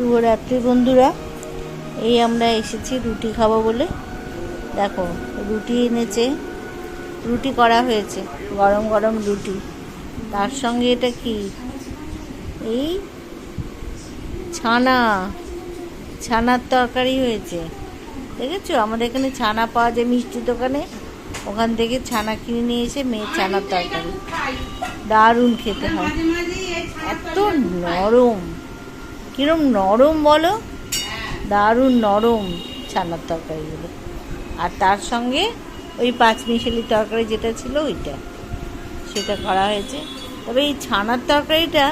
শুভরাত্রি বন্ধুরা। এই আমরা এসেছি রুটি খাব বলে। দেখো, রুটি এনেছে, রুটি করা হয়েছে, গরম গরম রুটি। তার সঙ্গে এটা কি? এই ছানা, ছানার তরকারি হয়েছে। দেখেছ? আমাদের এখানে ছানা পাওয়া যায় মিষ্টির দোকানে। ওখান থেকে ছানা কিনে নিয়ে এসে মেয়ে ছানার তরকারি। দারুণ খেতে হয়। এত নরম। কিরম নরম বলো? দারুণ নরম ছানার তরকারিগুলো আর তার সঙ্গে ওই পাঁচ মিশালি তরকারি যেটা ছিল ওইটা। সেটা করা হয়েছে। তবে এই ছানার তরকারিটা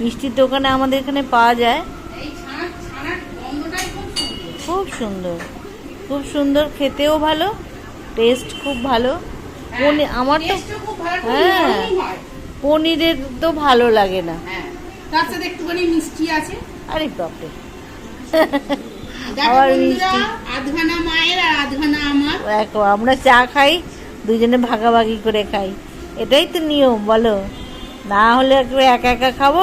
মিষ্টির দোকানে আমাদের এখানে পাওয়া যায়। খুব সুন্দর। খুব সুন্দর। খেতেও ভালো টেস্ট খুব ভালো। পনি আমার তো হ্যাঁ পনিরের তো ভালো লাগে না। তার সাথে একটুখানি মিষ্টি আছে। আরে বাপরে। আধখানা মায়ের আর আধখানা আমার। দেখো আমরা চা খাই দুজনে ভাগাভাগি করে খাই। এটাই তো নিয়ম বলো। না হলে একটু একা একা খাব?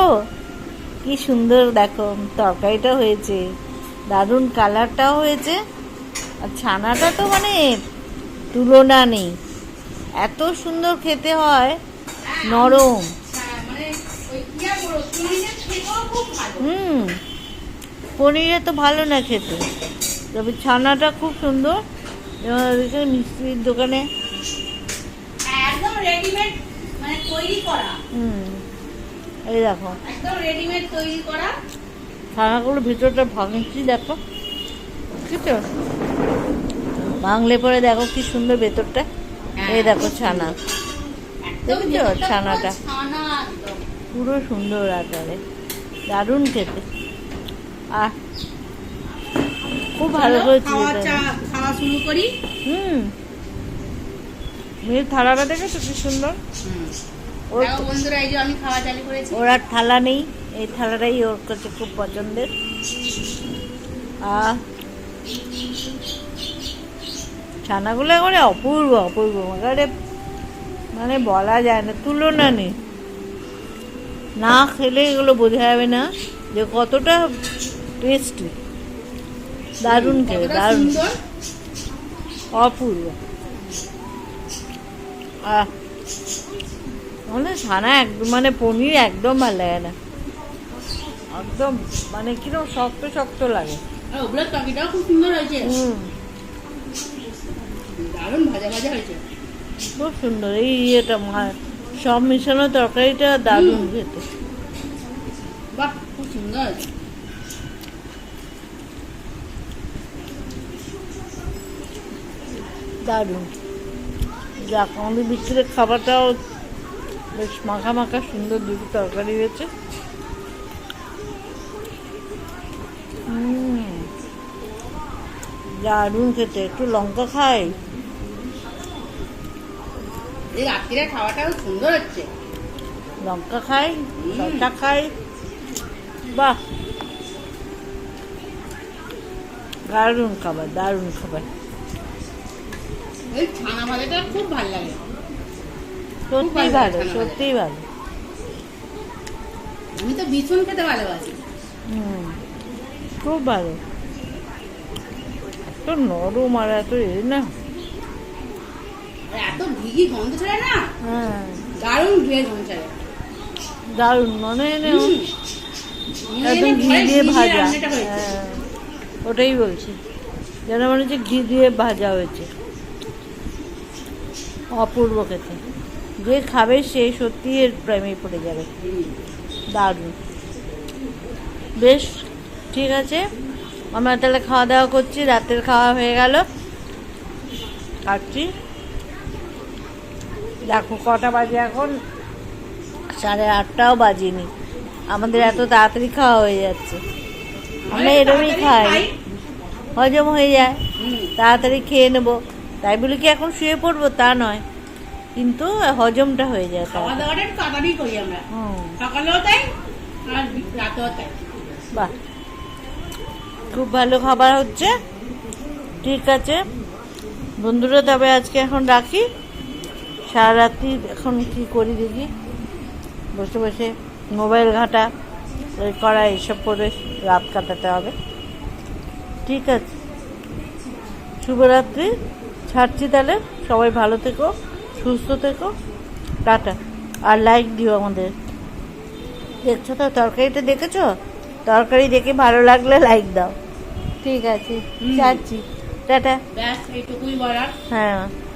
কি সুন্দর দেখো তরকারিটা হয়েছে। দারুণ কালারটাও হয়েছে। আর ছানাটা তো মানে তুলনা নেই। এত সুন্দর খেতে হয় নরম। হুম, পনিরে তো ভালো না খেতে। তবে ছানাটা খুব সুন্দর। ওদিকে মিষ্টির দোকানে হুম, এই দেখো। একদম রেডিমেড ছানাগুলো ভিতরটা ভাঙছি, দেখো। বুঝছ ভাঙলে পরে দেখো কি সুন্দর ভেতরটা। এই দেখো ছানা। দেখেছ ছানাটা? ছানা। পুরো সুন্দর আকারে। দারুণ খেতে। আহ খুব ভালো করেছি খাওয়া শুরু করি। হুম। মেয়ের থালাটা দেখেছ কি সুন্দর? ওর বন্ধুরা এই যে আমি খাওয়া চালু করেছি। ওর আর থালা নেই। এই থালাটাই ওর কাছে খুব পছন্দের। আহ ছানাগুলো করে অপূর্ব অপূর্ব। একেবারে মানে বলা যায় না তুলনা নেই। না খেলে এগুলো বোঝা যাবে না যে কতটা টেস্টি দারুণ খেয়ে দারুণ। অপূর্ব। মানে ছানা একদম মানে পনির একদম ভালো লাগে না। একদম মানে কীরকম শক্ত শক্ত লাগে। ওগুলোর খুব সুন্দর হয়েছে। দারুণ ভাজা ভাজা হয়েছে। খুব সুন্দর এই ইয়েটা সব মিশানো তরকারিটা দারুণ খেতে। বাহ খুব সুন্দর। দারুণ। যাক আমাদের বিক্রির খাবারটাও বেশ মাখা মাখা সুন্দর দুটো তরকারি হয়েছে। দারুণ খেতে। একটু লঙ্কা খাই? এই রাত্রিরে খাওয়াটাও সুন্দর হচ্ছে। লঙ্কা খাই লঙ্কা খাই। বাহ। দারুণ খাবার দারুণ খাবার। এই ছানা ভাজাটা খুব ভালো লাগে। সত্যি ভালো সত্যিই ভালো। আমি তো ভীষণ খেতে ভালোবাসি। হুম খুব ভালো। এত নরম আর এত এ না। এত ঘিঘি গন্ধ ছাড়ে না? হ্যাঁ। দারুণ ঘিয়ে গন্ধ ছাড়ে দারুণ মনে একদম ঘি দিয়ে ভাজা। হ্যাঁ ওটাই বলছি। যেন মনে হচ্ছে ঘি দিয়ে ভাজা হয়েছে। অপূর্ব খেতে। যে খাবে সে সত্যি এর প্রেমে পড়ে যাবে। দারুণ। বেশ ঠিক আছে। আমরা তাহলে খাওয়া দাওয়া করছি রাতের খাওয়া হয়ে গেল। খাচ্ছি দেখো কটা বাজে এখন? সাড়ে আটটাও বাজেনি। আমাদের এত তাড়াতাড়ি খাওয়া হয়ে যাচ্ছে। আমরা এরমই খাই। হজম হয়ে যায়। তাড়াতাড়ি খেয়ে নেব। তাই বলে কি এখন শুয়ে পড়ব? তা নয়। কিন্তু হজমটা হয়ে যায় খাওয়া তাড়াতাড়ি। দাওয়াটা তাড়াতাড়ি করি আমরা। হুম। সকালেও তাই আর রাতেও তাই। বাহ। খুব ভালো খাবার হচ্ছে। ঠিক আছে। বন্ধুরা তবে আজকে এখন রাখি। সারা রাত্রি এখন কি করি দেখি? বসে বসে মোবাইল ঘাঁটা ওই কড়াই এসব করে রাত কাটাতে হবে। ঠিক আছে। শুভরাত্রি। ছাড়ছি তাহলে। সবাই ভালো থেকো সুস্থ থেকো। টাটা। আর লাইক দিও আমাদের। দেখছ তো তরকারিটা দেখেছ? তরকারি দেখে ভালো লাগলে লাইক দাও। ঠিক আছে। ছাড়ছি। টাটা। ব্যাস এইটুকুই বলার। হ্যাঁ।